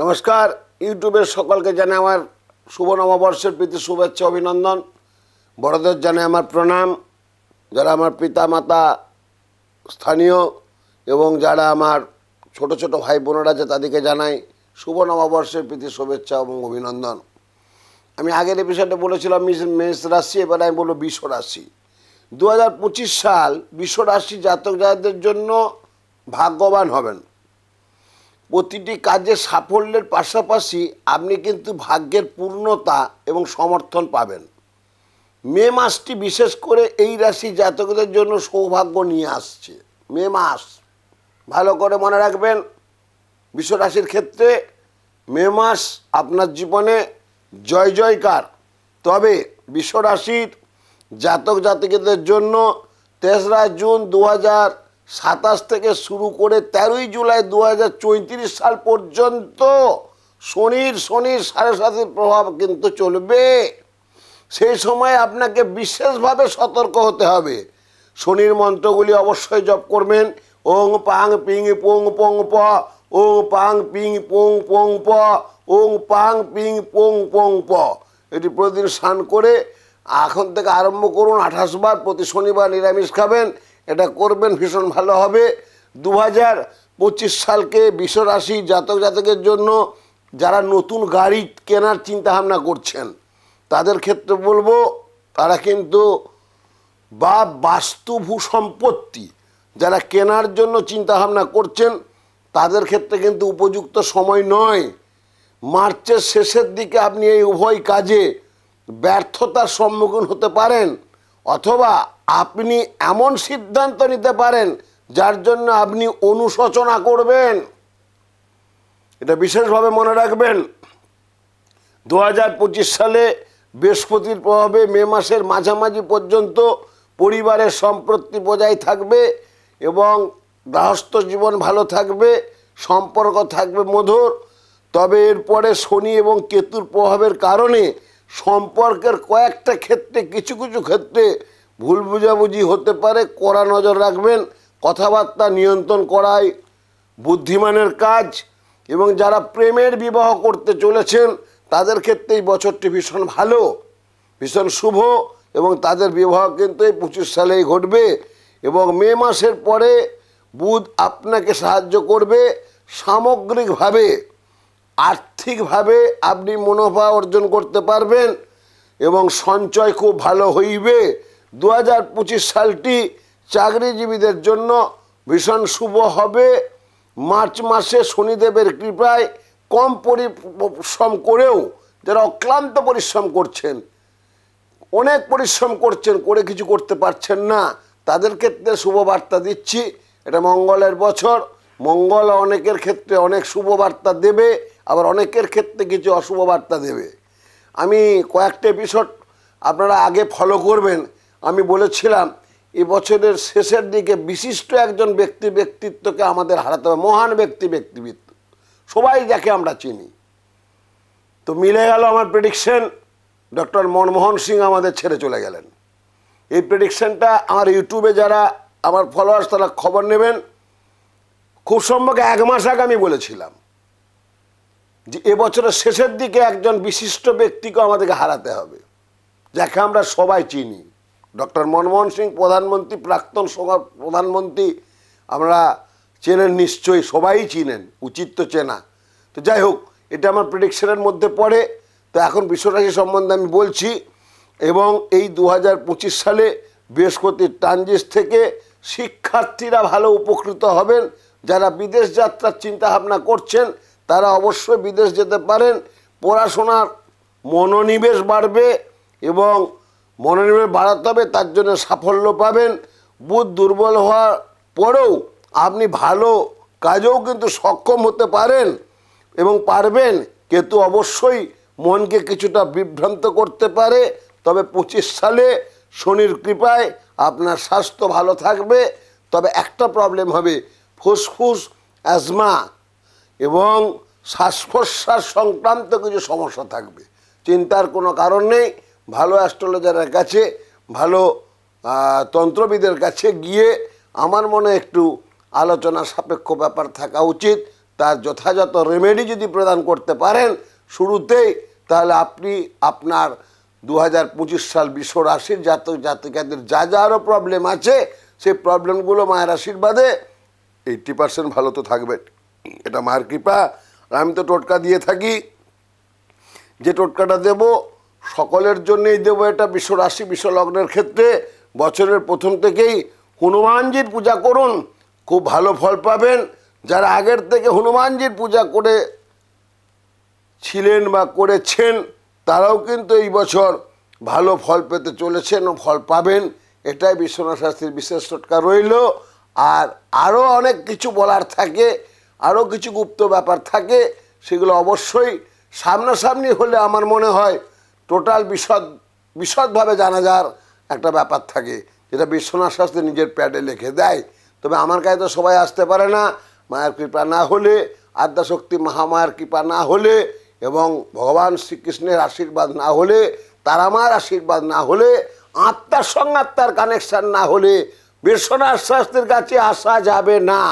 নমস্কার, ইউটিউবের সকলকে জানে আমার শুভ নববর্ষের প্রীতি, শুভেচ্ছা, অভিনন্দন। বড়দের জানে আমার প্রণাম। যারা আমার পিতা মাতা স্থানীয় এবং যারা আমার ছোট ছোট ভাই বোনেরা আছে, তাদেরকে জানাই শুভ নববর্ষের প্রীতি, শুভেচ্ছা এবং অভিনন্দন। আমি আগের এপিসোডে বলেছিলাম, মিস, মেষ রাশি, এবার আমি বলব বিশ্ব রাশি। দু হাজার পঁচিশ সাল বিশ্ব রাশি জাতক জাতকদের জন্য ভাগ্যবান হবেন। প্রতিটি কাজে সাফল্যের পাশাপাশি আপনি কিন্তু ভাগ্যের পূর্ণতা এবং সমর্থন পাবেন। মে মাসটি বিশেষ করে এই রাশি জাতকদের জন্য সৌভাগ্য নিয়ে আসছে। মে মাস, ভালো করে মনে রাখবেন, বিশ্ব রাশির ক্ষেত্রে মে মাস আপনার জীবনে জয় জয়কার। তবে বিশ্ব রাশির জাতক জাতিকাদের জন্য তেসরা জুন দু হাজার সাতাশ থেকে শুরু করে তেরোই জুলাই দু হাজার চৌত্রিশ সাল পর্যন্ত শনির শনির সাড়ে সাতের প্রভাব কিন্তু চলবে। সেই সময় আপনাকে বিশেষভাবে সতর্ক হতে হবে। শনির মন্ত্রগুলি অবশ্যই জপ করবেন। ওং পাং পিং পোং পোং প, ওং পাং পিং পোং পোং প, ওং পাং পিং পোং পোং প। এটি প্রতিদিন স্নান করে এখন থেকে আরম্ভ করুন, আঠাশ বার প্রতি শনিবার নিরামিষ খাবেন। এটা করবেন, ভীষণ ভালো হবে। দু হাজার পঁচিশ সালকে বিশ্বরাশি জাতক জাতকের জন্য যারা নতুন গাড়ি কেনার চিন্তা ভাবনা করছেন, তাদের ক্ষেত্রে বলব, তারা কিন্তু বা বাস্তু ভূসম্পত্তি যারা কেনার জন্য চিন্তাভাবনা করছেন, তাদের ক্ষেত্রে কিন্তু উপযুক্ত সময় নয়। মার্চের শেষের দিকে আপনি এই উভয় কাজে ব্যর্থতার সম্মুখীন হতে পারেন। অথবা আপনি এমন সিদ্ধান্ত নিতে পারেন যার জন্য আপনি অনুশোচনা করবেন। এটা বিশেষভাবে মনে রাখবেন। দু হাজার পঁচিশ সালে বৃহস্পতির প্রভাবে মে মাসের মাঝামাঝি পর্যন্ত পরিবারের সম্পত্তি বজায় থাকবে এবং গৃহস্থ জীবন ভালো থাকবে, সম্পর্ক থাকবে মধুর। তবে এরপরে শনি এবং কেতুর প্রভাবের কারণে সম্পর্কের কয়েকটা ক্ষেত্রে, কিছু কিছু ক্ষেত্রে ভুল বুঝাবুঝি হতে পারে। কড়া নজর রাখবেন, কথাবার্তা নিয়ন্ত্রণ করাই বুদ্ধিমানের কাজ এবং যারা প্রেমের বিবাহ করতে চলেছেন, তাদের ক্ষেত্রে এই বছরটি ভীষণ ভালো, ভীষণ শুভ এবং তাদের বিবাহ কিন্তু এই পঁচিশ সালেই ঘটবে এবং মে মাসের পরে বুধ আপনাকে সাহায্য করবে সামগ্রিকভাবে। আর্থিকভাবে আপনি মুনাফা অর্জন করতে পারবেন এবং সঞ্চয় খুব ভালো হইবে। দু হাজার পঁচিশ সালটি চাকরিজীবীদের জন্য ভীষণ শুভ হবে। মার্চ মাসে শনিদেবের কৃপায় কম পরিশ্রম করেও যারা অক্লান্ত পরিশ্রম করছেন, অনেক পরিশ্রম করছেন, করে কিছু করতে পারছেন না, তাদের ক্ষেত্রে শুভ বার্তা দিচ্ছি। এটা মঙ্গলের বছর। মঙ্গল অনেকের ক্ষেত্রে অনেক শুভ বার্তা দেবে। আবার অনেকের ক্ষেত্রে কিছু অশুভ বার্তা দেবে। আমি কয়েকটা এপিসোড আপনারা আগে ফলো করবেন। আমি বলেছিলাম এ বছরের শেষের দিকে বিশিষ্ট একজন ব্যক্তি ব্যক্তিত্বকে আমাদের হারাতে হবে, মহান ব্যক্তি ব্যক্তিত্ব সবাই যাকে আমরা চিনি। তো মিলে গেল আমার প্রেডিকশন ডক্টর মনমোহন সিং আমাদের ছেড়ে চলে গেলেন। এই প্রেডিকশনটা আমার ইউটিউবে যারা, আমার ফলোয়ার্স তারা খবর নেবেন। খুব সম্ভব এক মাস আগে আমি বলেছিলাম। যে এবছরের শেষের দিকে একজন বিশিষ্ট ব্যক্তিকে আমাদেরকে হারাতে হবে, যাকে আমরা সবাই চিনি। ডক্টর মনমোহন সিং, প্রধানমন্ত্রী, প্রাক্তন প্রধানমন্ত্রী, আমরা চেনেন নিশ্চয়ই, সবাই চিনেন, উচিত তো চেনা। তো যাই হোক, এটা আমার প্রেডিকশনের মধ্যে পড়ে। তো এখন বিশ্বরাশি সম্বন্ধে আমি বলছি, এবং এই দু হাজার পঁচিশ সালে বৃহস্পতির ট্রানজিস থেকে শিক্ষার্থীরা ভালো উপকৃত হবেন, যারা বিদেশ যাত্রার চিন্তা ভাবনা করছেন তারা অবশ্যই বিদেশ যেতে পারেন। পড়াশোনার মনোনিবেশ বাড়বে এবং মনোনিবেশ বাড়াতে হবে, তার জন্য সাফল্য পাবেন। বুধ দুর্বল হওয়ার পরেও আপনি ভালো কাজেও কিন্তু সক্ষম হতে পারেন এবং পারবেন। কিন্তু অবশ্যই মনকে কিছুটা বিভ্রান্ত করতে পারে, তবে পঁচিশ সালে শনির কৃপায় আপনার স্বাস্থ্য ভালো থাকবে। তবে একটা প্রবলেম হবে, ফুসফুস অ্যাজমা এবং শ্বাস প্রশ্বাস সংক্রান্ত কিছু সমস্যা থাকবে। চিন্তার কোনো কারণ নেই। ভালো অ্যাস্ট্রোলজারের কাছে, ভালো তন্ত্রবিদের কাছে গিয়ে আমার মনে একটু আলোচনা সাপেক্ষ ব্যাপার থাকা উচিত। তার যথাযথ রেমেডি যদি প্রদান করতে পারেন শুরুতেই, তাহলে আপনি আপনার দু হাজার পঁচিশ সাল বিশ্ব রাশির জাতক জাতিকাদের যা যা আরও প্রবলেম আছে, সেই প্রবলেমগুলো মায়ের আশীর্বাদে এইটটি পার্সেন্ট ভালো তো থাকবেন। এটা মায়ের কৃপা আমি তো টোটকা দিয়ে থাকি। যে টোটকাটা দেব, সকলের জন্যই দেবো এটা বিশ্ব রাশি, বিশ্ব লগ্নের ক্ষেত্রে। বছরের প্রথম থেকেই হনুমানজির পূজা করুন, খুব ভালো ফল পাবেন। যারা আগের থেকে হনুমানজির পূজা করে ছিলেন বা করেছেন, তারাও কিন্তু এই বছর ভালো ফল পেতে চলেছেন ও ফল পাবেন। এটাই বিশ্বনাথ শাস্ত্রীর বিশেষ টোটকা রইল। আর আরও অনেক কিছু বলার থাকে। আরও কিছু গুপ্ত ব্যাপার থাকে, সেগুলো অবশ্যই সামনাসামনি হলে আমার মনে হয় টোটাল বিশদ, বিশদভাবে জানা যার একটা ব্যাপার থাকে, যেটা বিশ্বনাথ শাস্ত্রী নিজের প্যাডে লিখে দেয়। তবে আমার কাছে তো সবাই আসতে পারে না, মায়ের কৃপা না হলে, আদ্যাশক্তি মহামায়ার কৃপা না হলে, এবং ভগবান শ্রীকৃষ্ণের আশীর্বাদ না হলে, তারামার আশীর্বাদ না হলে, আত্মার সঙ্গে আত্মার কানেকশান না হলে, বিশ্বনাথ শাস্ত্রীর কাছে আসা যাবে না।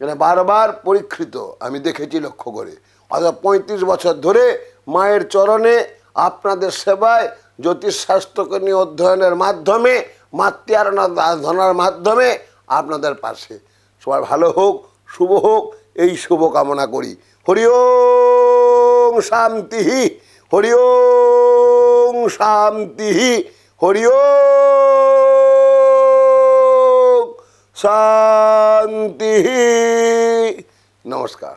এটা বারবার পরীক্ষিত, আমি দেখেছি লক্ষ্য করে। অর্থাৎ পঁয়ত্রিশ বছর ধরে মায়ের চরণে আপনাদের সেবায় জ্যোতিষশাস্ত্রকে নিয়ে অধ্যয়নের মাধ্যমে, মাতৃ আরাধনার মাধ্যমে আপনাদের পাশে। সবার ভালো হোক, শুভ হোক, এই শুভ কামনা করি। হরি ওং শান্তি, হরি ওং শান্তি, হরি ওং শান্তি নমস্কার